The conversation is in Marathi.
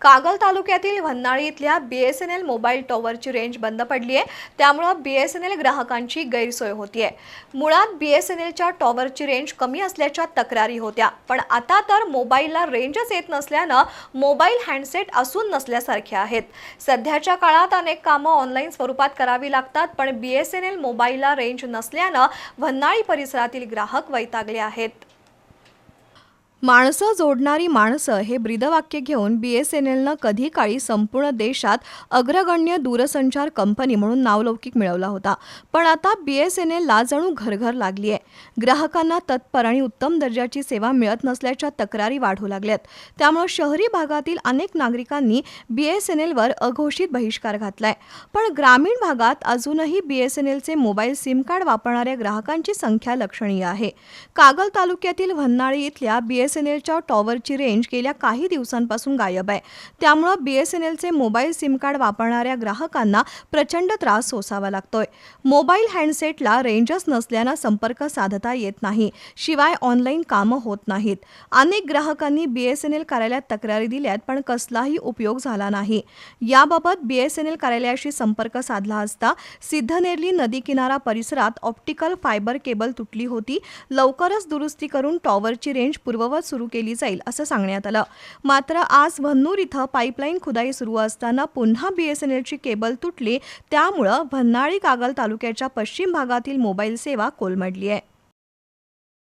कागल तालुक्यातील भन्नाळी इथल्या B S N L mobile टॉवरची range बंद पडली आहे. त्यामुळं बी एस एन एल ग्राहकांची गैरसोय होतीये. मुळात बी एस एन एलच्या टॉवरची रेंज कमी असल्याच्या तक्रारी होत्या. पण आता तर मोबाईलला रेंजच येत नसल्यानं मोबाईल हँडसेट असून नसल्यासारखे आहेत. सध्याच्या काळात अनेक कामं ऑनलाईन स्वरूपात करावी लागतात पण बी एस एन एल मोबाईलला रेंज नसल्यानं भन्नाळी परिसरातील ग्राहक वैतागले आहेत. माणसं जोडणारी माणसं हे ब्रीदवाक्य घेऊन बी एस एन एलनं कधी काळी संपूर्ण देशात अग्रगण्य दूरसंचार कंपनी म्हणून नावलौकिक मिळवला होता. पण आता बी एस एन एलला जणू घरघर लागली आहे ग्राहकांना तत्पर आणि उत्तम दर्जाची सेवा मिळत नसल्याच्या तक्रारी वाढू लागल्यात. त्यामुळे शहरी भागातील अनेक नागरिकांनी बी एस एन एलवर अघोषित बहिष्कार घातलाय. पण ग्रामीण भागात अजूनही बी एस एन एलचे मोबाईल सिम कार्ड वापरणाऱ्या ग्राहकांची संख्या लक्षणीय आहे. कागल तालुक्यातील भन्नाळी इथल्या बी बीएसएनएलच्या टॉवरची रेंज गेल्या काही दिवसांपासून गायब आहे. त्यामुळं बीएसएनएलचे मोबाईल सिम कार्ड वापरणाऱ्या ग्राहकांना प्रचंड त्रास सोसावा लागतोय. मोबाईल हँडसेटला रेंजच नसल्यानं संपर्क साधता येत नाही. शिवाय ऑनलाईन कामं होत नाहीत. अनेक ग्राहकांनी बीएसएनएल कार्यालयात तक्रारी दिल्यात पण कसलाही उपयोग झाला नाही. याबाबत बीएसएनएल कार्यालयाशी संपर्क साधला असता सिद्धनेरली नदी किनारा परिसरात ऑप्टिकल फायबर केबल तुटली होती. लवकरच दुरुस्ती करून टॉवरची रेंज पूर्ववत सुरू केली जाईल असं सांगण्यात आलं. मात्र आज भन्नूर इथं पाईपलाईन खुदाई सुरू असताना पुन्हा बीएसएनएलची केबल तुटली त्यामुळं भन्नाळी कागल तालुक्याच्या पश्चिम भागातील मोबाईल सेवा कोलमडली आहे.